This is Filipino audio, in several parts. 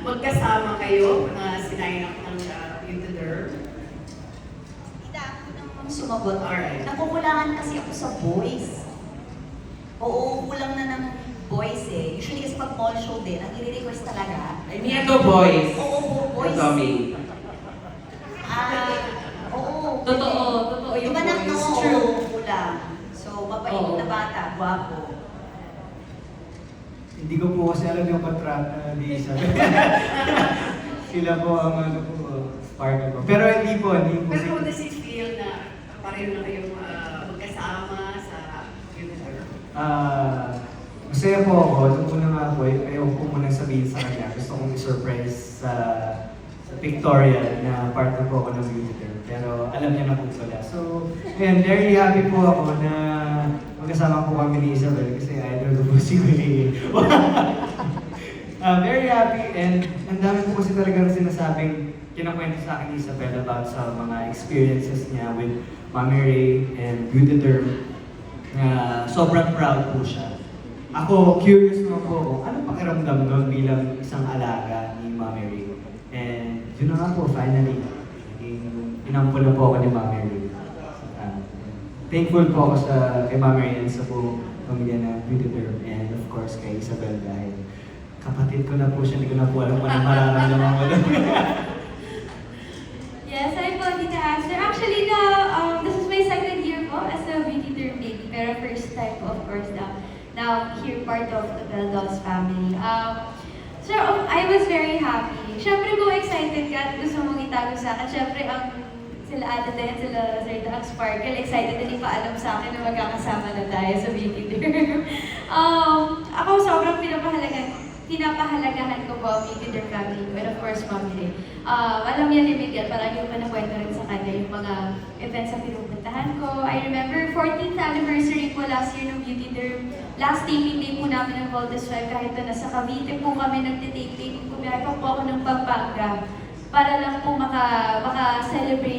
magkasama kayo na sinayin ako ng uh, Youtuber. Hindi ako nang sumagot. Alright. Nakukulangan kasi ako sa voice. Oo, kulang na ng voice eh. Usually kasi pag mall show din, ang i-request talaga. Ay, niya to boys. Oo, oo, voice. Tommy. Ah, oo. Totoo, totoo yung Yung anak voice. True. oo, kulang. So, mabait Oo. na bata, gwapo. Hindi ko po kasi alam yung kontrata ni Isa. Sila po ang ano po, partner ko. Pero hindi po, hindi po. Pero how does it feel na pareho na kayong uh, magkasama sa Youtuber? Ah, masaya po ako. Nung una nga po, ay- ayaw ko munang sabihin sa kanya. Gusto kong i-surprise sa, sa pictorial na partner po ako ng visitor. Pero alam niya na po pala. So, ayun, very happy po ako na magkasama po kami ni Isabel kasi idol po si Kuya. Ah, very happy and ang dami po kasi talagang sinasabing kinakwento sa akin ni Isabel about sa mga experiences niya with Mami Ray and Beauty Derm na sobrang proud po siya. Ako, curious naman po ako, ano pakiramdam nun bilang isang alaga ni Mami Ray? And yun na nga po, finally, inampun na po ako ni Mami Ray. Thankful po ako sa kay Mami Ray and sa buong pamilya ng Beauty Derm and of course kay Isabel dahil kapatid ko na po siya, hindi ko na po alam kung ano mararamdaman ko doon. Yes, I'm po, Tita Aster. Actually, na, um, this is my second year po as a beauty derm lady. Pero first time po, of course, na, now here part of the Beldolls family. Um, so, um, I was very happy. Siyempre po, excited ka at gusto mong itago sa akin. Siyempre, ang sila Ate din, sila Sir ang Sparkle, excited din ipaalam sa akin na magkakasama na tayo sa derm. um, ako sobrang pinapahalagan pinapahalagahan ko po ang beauty derm family ko and of course, Mami Ray. Uh, alam niya ni Miguel, parang yung panakwento rin sa kanya yung mga events na pinupuntahan ko. I remember 14th anniversary po last year ng Beauty Derm. Last taping day po namin ng Voltes 5 kahit na nasa Cavite po kami nagtitake-taping. Kumihay pa po ako ng Pampanga para lang po maka, maka-celebrate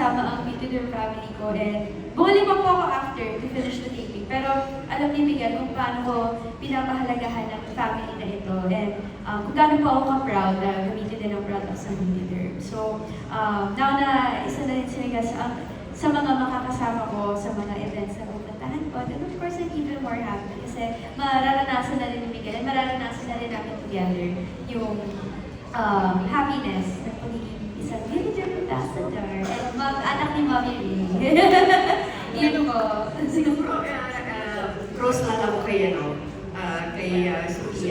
kasama ang Beauty Derm family ko. And bumalik pa po ako after to finish the taping. Pero alam ni Miguel kung paano ko pinapahalagahan ng family na ito. And um, kung gaano po ako ka-proud na gamitin din ang products ng Beauty Derm. So, um, now na isa na rin si Miguel sa, sa mga makakasama ko sa mga events na pupuntahan ko. And of course, I'm even more happy kasi mararanasan na rin ni Miguel and mararanasan na rin namin together yung um, happiness ng pagiging isang Beauty Derm ambassador and mag-anak ni Mommy Ring. Yun po. Siguro, uh, uh, close lang ako kay, ano, uh, kay uh,